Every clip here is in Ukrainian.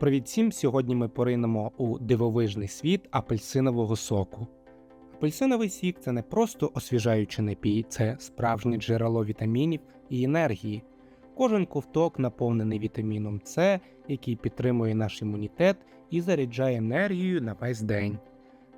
Привіт всім! Сьогодні ми поринемо у дивовижний світ апельсинового соку. Апельсиновий сік це не просто освіжаючий напій, це справжнє джерело вітамінів і енергії. Кожен ковток наповнений вітаміном С, який підтримує наш імунітет і заряджає енергією на весь день.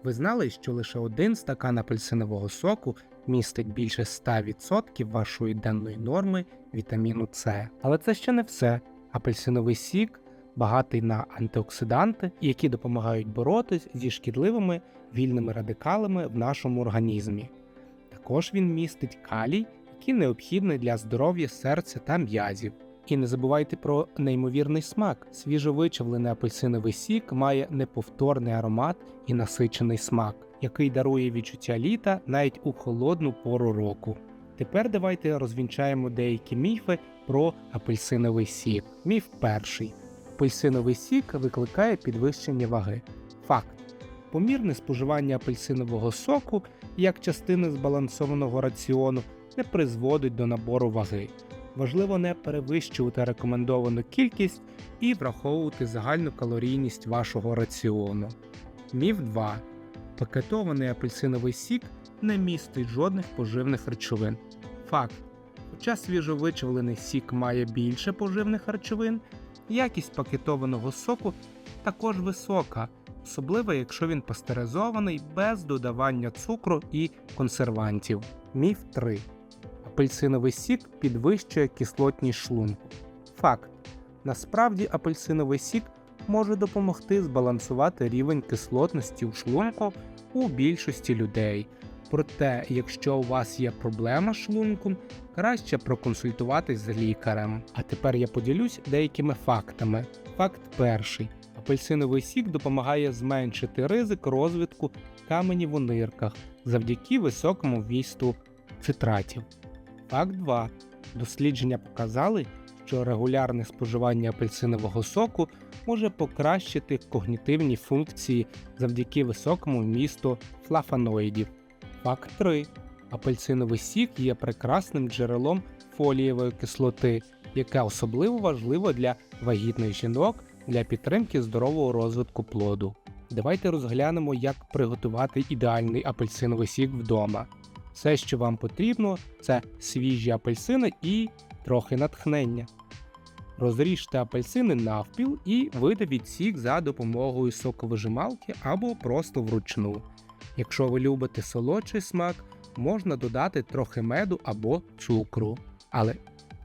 Ви знали, що лише один стакан апельсинового соку містить більше 100% вашої денної норми вітаміну С. Але це ще не все. Апельсиновий сік багатий на антиоксиданти, які допомагають боротись зі шкідливими вільними радикалами в нашому організмі. Також він містить калій, який необхідний для здоров'я серця та м'язів. І не забувайте про неймовірний смак. Свіжовичавлений апельсиновий сік має неповторний аромат і насичений смак, який дарує відчуття літа навіть у холодну пору року. Тепер давайте розвінчаємо деякі міфи про апельсиновий сік. Міф перший. Апельсиновий сік викликає підвищення ваги. Факт. Помірне споживання апельсинового соку як частини збалансованого раціону не призводить до набору ваги. Важливо не перевищувати рекомендовану кількість і враховувати загальну калорійність вашого раціону. Міф 2. Пакетований апельсиновий сік не містить жодних поживних речовин. Факт. Хоча свіжовичавлений сік має більше поживних речовин, якість пакетованого соку також висока, особливо якщо він пастеризований без додавання цукру і консервантів. Міф 3. Апельсиновий сік підвищує кислотність шлунку. Факт. Насправді апельсиновий сік може допомогти збалансувати рівень кислотності у шлунку у більшості людей. Проте, якщо у вас є проблема з шлунком, краще проконсультуватись з лікарем. А тепер я поділюсь деякими фактами. Факт перший: апельсиновий сік допомагає зменшити ризик розвитку каменів у нирках завдяки високому вмісту цитратів. Факт 2. Дослідження показали, що регулярне споживання апельсинового соку може покращити когнітивні функції завдяки високому вмісту флафаноїдів. Факт 3. Апельсиновий сік є прекрасним джерелом фолієвої кислоти, яка особливо важлива для вагітних жінок для підтримки здорового розвитку плоду. Давайте розглянемо, як приготувати ідеальний апельсиновий сік вдома. Все, що вам потрібно, це свіжі апельсини і трохи натхнення. Розріжте апельсини навпіл і видавіть сік за допомогою соковижималки або просто вручну. Якщо ви любите солодший смак, можна додати трохи меду або цукру, але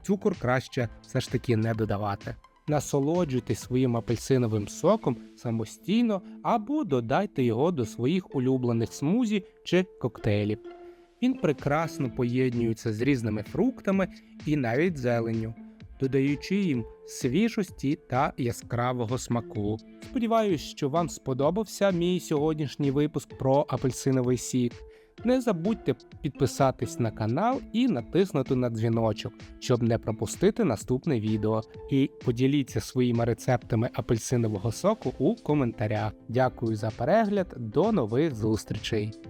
цукор краще все ж таки не додавати. Насолоджуйтесь своїм апельсиновим соком самостійно або додайте його до своїх улюблених смузі чи коктейлів. Він прекрасно поєднується з різними фруктами і навіть зеленню, додаючи їм свіжості та яскравого смаку. Сподіваюсь, що вам сподобався мій сьогоднішній випуск про апельсиновий сік. Не забудьте підписатись на канал і натиснути на дзвіночок, щоб не пропустити наступне відео. І поділіться своїми рецептами апельсинового соку у коментарях. Дякую за перегляд, до нових зустрічей!